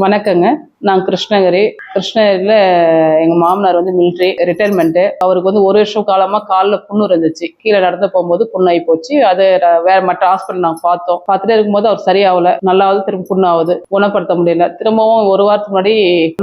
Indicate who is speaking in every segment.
Speaker 1: வணக்கங்க. நான் கிருஷ்ணகிரி. கிருஷ்ணகிரியில் எங்கள் மாமனார் வந்து மிலிட்ரி ரிட்டையர்மெண்ட்டு அவருக்கு வந்து ஒரு வருஷம் காலமாக காலில் புண்ணு இருந்துச்சு. கீழே நடந்து போகும்போது புண்ணாகி போச்சு. அது வேற மற்ற ஹாஸ்பிட்டல் நாங்கள் பார்த்தோம். பார்த்துட்டே இருக்கும்போது அவர் சரியாகல. நல்லாவது திரும்ப புண்ணாகுது குணப்படுத்த முடியல. திரும்பவும் ஒரு வாரத்துக்கு முன்னாடி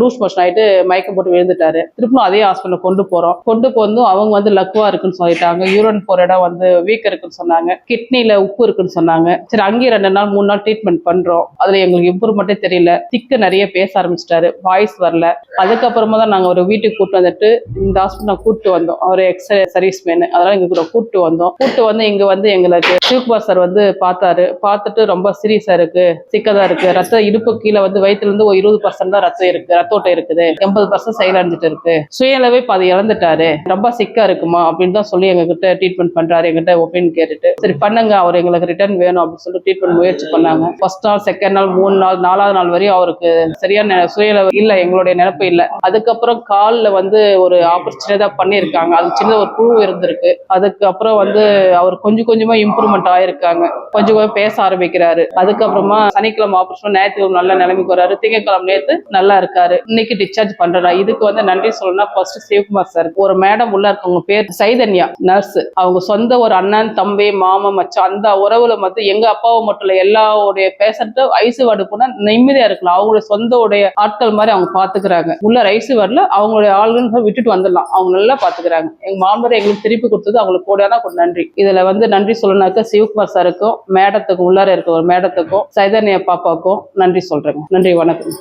Speaker 1: லூஸ் மோஷன் ஆகிட்டு மயக்கம் போட்டு விழுந்துட்டாரு. திரும்பவும் அதே ஹாஸ்பிட்டலில் கொண்டு போகிறோம் கொண்டு போந்தும் அவங்க வந்து லக்குவா இருக்குன்னு சொல்லிட்டாங்க. யூரன் போகிற இடம் வந்து வீக் இருக்குன்னு சொன்னாங்க. கிட்னியில் உப்பு இருக்குன்னு சொன்னாங்க. சரி அங்கேயும் ரெண்டு நாள் மூணு நாள் ட்ரீட்மெண்ட் பண்ணுறோம் அதில் எங்களுக்கு இம்ப்ரூவ்மெண்ட்டே தெரியல. திக்கு நிறைய பேச ஆரம்பிச்சிட்டாரு. வாய்ஸ் வரல. அதுக்கப்புறமா தான் நாங்கள் ஒரு வீட்டுக்கு கூப்பிட்டு வந்துட்டு இந்த ஹாஸ்பிட்டல் கூப்பிட்டு வந்தோம். அவர் எக்ஸ்ரே சர்வீஸ் மேனு அதனால எங்க கூட கூப்பிட்டு வந்தோம். கூப்பிட்டு வந்து இங்க வந்து எங்களுக்கு சிவகுமார் சார் வந்து பார்த்தாரு. பார்த்துட்டு ரொம்ப சீரியஸா இருக்கு. சிக்கதா இருக்கு. ரத்த இடுப்பு கீழே வந்து வயிற்றுல இருந்து ஒரு இருபது பர்சன்ட் தான் ரத்தம் இருக்கு. ரத்த ஓட்டம் இருக்குது. எண்பது பர்சன்ட் செயலடைஞ்சிட்டு இருக்கு. சுயலவே பாதி இழந்துட்டாரு. ரொம்ப சிக்கா இருக்குமா? அப்படின்னு தான் சொல்லி எங்ககிட்ட ட்ரீட்மெண்ட் பண்றாரு. எங்கிட்ட ஒப்பீனியன் கேட்டுட்டு சரி பண்ணுங்க. அவர் எங்களுக்கு ரிட்டர்ன் வேணும். அப்படின்னு சொல்லி ட்ரீட்மெண்ட் முயற்சி பண்ணாங்க. ஃபர்ஸ்ட் நாள் செகண்ட் நாள் மூணு நாள் நாலாவது நாள் வரையும் அவருக்கு சரியான சுயலவு இல்ல எங்களுடைய நினைப்பு இல்ல. அதுக்கப்புறம் கால்ல வந்து ஒரு ஆப்பர்ச்சுனிட்டி தான் பண்ணியிருக்காங்க. அது சின்ன ஒரு புழு இருந்திருக்கு. அதுக்கப்புறம் வந்து அவர் கொஞ்சம் கொஞ்சமா இம்ப்ரூவ்மெண்ட் ஆயிருக்காங்க. கொஞ்சம் கொஞ்சம் பேச ஆரம்பிக்கிறாரு. அதுக்கப்புறமா சனிக்கிழமை ஆபரேஷன் ஞாயிற்றுக்கிழமை நல்ல நிலைமைக்கு வராரு திங்கக்கிழமை நேத்து நல்லா இருக்காரு. இன்னைக்கு டிஸ்சார்ஜ் பண்றா இதுக்கு வந்து நன்றி சொல்லணும்னா ஃபர்ஸ்ட் சிவகுமார் சார் ஒரு மேடம் உள்ள இருக்கவங்க பேர் சைதன்யா நர்ஸ் அவங்க சொந்த ஒரு அண்ணன் தம்பி மாமன் மச்சான் அந்த உறவுல மட்டும் எங்க அப்பாவை மட்டும் இல்ல எல்லாருடைய பேஷண்ட்டும் ஐசு வார்டு போனா நிம்மதியா இருக்கலாம். அவங்களுடைய சொந்த உடைய ஆட்கள் மாதிரி அவங்க பாத்துக்கிறாங்க. உள்ள ரைஸ் வரல அவங்களுடைய ஆளுநர்கள் விட்டுட்டு வந்துடலாம். அவங்க நல்லா பாத்துக்கிறாங்க. எங்க மாமனார் எங்களுக்கு திருப்பி கொடுத்தது அவங்களுக்கு கூடனா கொஞ்சம் நன்றி. இதுல வந்து நன்றி சொல்லணாக்க சிவகுமார் சாருக்கும் மேடத்துக்கும் உள்ளார இருக்க ஒரு மேடத்துக்கும் சைதன்யா பாப்பாவுக்கும் நன்றி சொல்றேங்க. நன்றி வணக்கம்.